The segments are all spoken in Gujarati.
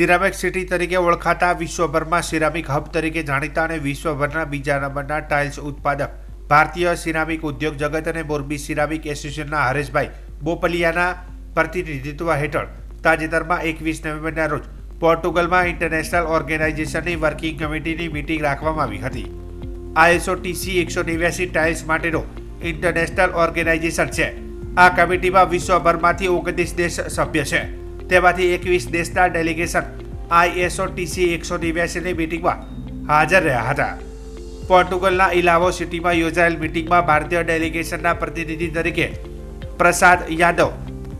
સિરામિક સિટી તરીકે ઓળખાતા વિશ્વભરમાં સિરામિક હબ તરીકે જાણીતા અને વિશ્વભરના બીજા નંબરના ટાઇલ્સ ઉત્પાદક. ભારતીય સિરામિક ઉદ્યોગ જગત અને મોરબી સિરામિક એસોસિએશનના હરેશભાઈ બોપલિયાના પ્રતિનિધિત્વ હેઠળ તાજેતરમાં એકવીસ નવેમ્બરના રોજ પોર્ટુગલમાં ઇન્ટરનેશનલ ઓર્ગેનાઇઝેશનની વર્કિંગ કમિટીની મિટિંગ રાખવામાં આવી હતી. આઈએસઓટીસી એકસો નેવ્યાસી ટાઇલ્સ માટેનો ઇન્ટરનેશનલ ઓર્ગેનાઇઝેશન છે. આ કમિટીમાં વિશ્વભરમાંથી ઓગણત્રીસ દેશ સભ્ય છે. તેમાંથી એકવીસ દેશના ડેલિગેશન આઈએસઓ ટીસી એકસો નેવ્યાસીની મિટિંગમાં હાજર રહ્યા હતા. પોર્ટુગલના ઇલાવો સિટીમાં યોજાયેલ મિટિંગમાં ભારતીય ડેલિગેશનના પ્રતિનિધિ તરીકે પ્રસાદ યાદવ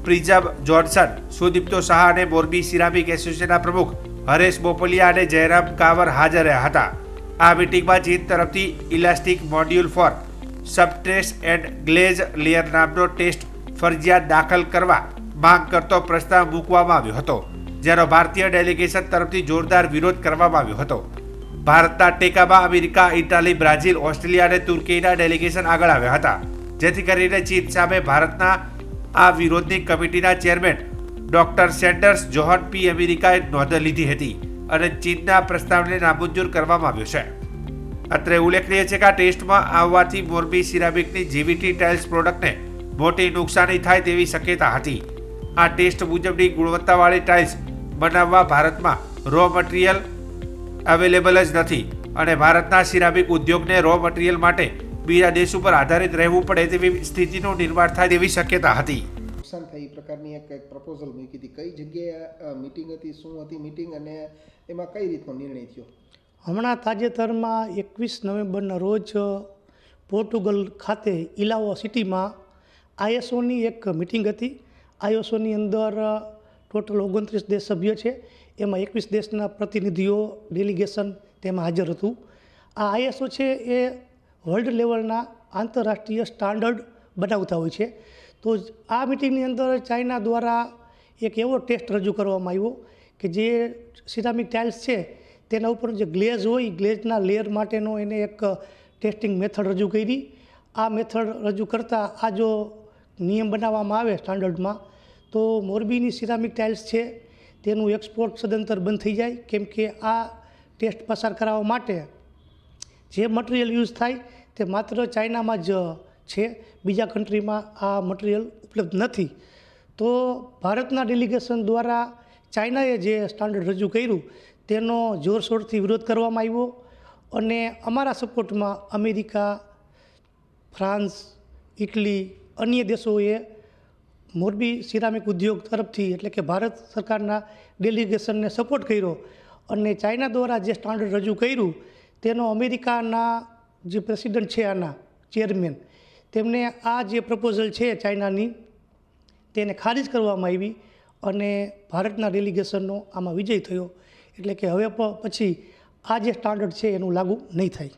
પ્રિઝમ જોન્સન, સુદીપ્તો શાહ અને મોરબી સિરામિક એસોસિએશનના પ્રમુખ હરેશ બોપલિયા અને જયરામ કાવર હાજર રહ્યા હતા. આ મિટિંગમાં ચીન તરફથી elastic module for substrates and glaze layer નામનો ટેસ્ટ ફરજિયાત દાખલ કરવા માંગ કરતો પ્રસ્તાવ મૂકવામાં આવ્યો હતો, જેનો ભારતીય ડેલિગેશન તરફથી જોરદાર વિરોધ કરવામાં આવ્યો હતો. ભારતના ટેકામાં અમેરિકા, ઇટાલી, બ્રાઝિલ, ઓસ્ટ્રેલિયા અને તુર્કીના ડેલિગેશન આગળ આવ્યા હતા, જેથી કરીને ચીન સામે ભારતના આ વિરોધની કમિટીના chairman doctor Sanders John P અમેરિકાએ નોંધ લીધી હતી અને ચીનના પ્રસ્તાવને નામંજૂર કરવામાં આવ્યો છે. અત્રે ઉલ્લેખનીય છે કે આ ટેસ્ટમાં આવવાથી મોરબી સિરામિકની જીવીટી ટાઇલ્સ પ્રોડક્ટને મોટી નુકસાની થાય તેવી શક્યતા હતી આ ટેસ્ટ મુજબની ગુણવત્તાવાળી ટાઇલ્સ બનાવવા ભારતમાં રો મટીરિયલ અવેલેબલ જ નથી અને ભારતના સિરામિક ઉદ્યોગને રો મટીરિયલ માટે બીજા દેશ ઉપર આધારિત રહેવું પડે તેવી સ્થિતિનું નિર્માણ થાય તેવી શક્યતા હતી. નુકસાન થાય એ પ્રકારની એક પ્રપોઝલ મૂકી હતી. કઈ જગ્યાએ મિટિંગ હતી શું હતી મિટિંગ અને એમાં કઈ રીતનો નિર્ણય થયો? હમણાં તાજેતરમાં એકવીસ નવેમ્બરના રોજ પોર્ટુગલ ખાતે ઇલાવો સિટીમાં આઈએસઓની એક મિટિંગ હતી. આઈએસઓની અંદર ટોટલ ઓગણત્રીસ દેશ સભ્ય છે. એમાં એકવીસ દેશના પ્રતિનિધિઓ, ડેલિગેશન તેમાં હાજર હતું. આ આઈએસઓ છે એ વર્લ્ડ લેવલના આંતરરાષ્ટ્રીય સ્ટાન્ડર્ડ બનાવતા હોય છે. તો આ મિટિંગની અંદર ચાઇના દ્વારા એક એવો ટેસ્ટ રજૂ કરવામાં આવ્યો કે જે સિરામિક ટાઇલ્સ છે, તેના ઉપર જે ગ્લેઝ હોય ગ્લેઝના લેયર માટેનો એને એક ટેસ્ટિંગ મેથડ રજૂ કરી. આ મેથડ રજૂ કરતાં આ જો નિયમ બનાવવામાં આવે સ્ટાન્ડર્ડમાં તો મોરબીની સિરામિક ટાઇલ્સ છે, તેનું એક્સપોર્ટ સદંતર બંધ થઈ જાય, કેમ કે આ ટેસ્ટ પસાર કરાવવા માટે જે મટીરિયલ યુઝ થાય, તે માત્ર ચાઇનામાં જ છે, બીજા કન્ટ્રીમાં આ મટીરિયલ ઉપલબ્ધ નથી. તો ભારતના ડેલિગેશન દ્વારા ચાઇનાએ જે સ્ટાન્ડર્ડ રજૂ કર્યું, તેનો જોરશોરથી વિરોધ કરવામાં આવ્યો અને અમારા સપોર્ટમાં અમેરિકા ફ્રાન્સ ઇટલી અન્ય દેશોએ મોરબી સિરામિક ઉદ્યોગ તરફથી એટલે કે ભારત સરકારના ડેલિગેશનને સપોર્ટ કર્યો અને ચાઇના દ્વારા જે સ્ટાન્ડર્ડ રજૂ કર્યું તેનો અમેરિકાના જે પ્રેસિડન્ટ છે આના ચેરમેન, તેમને આ જે પ્રપોઝલ છે ચાઇનાની તેને ખારિજ કરવામાં આવી અને ભારતના ડેલિગેશનનો આમાં વિજય થયો. એટલે કે હવે પછી આ જે સ્ટાન્ડર્ડ છે એનું લાગુ નહીં થાય.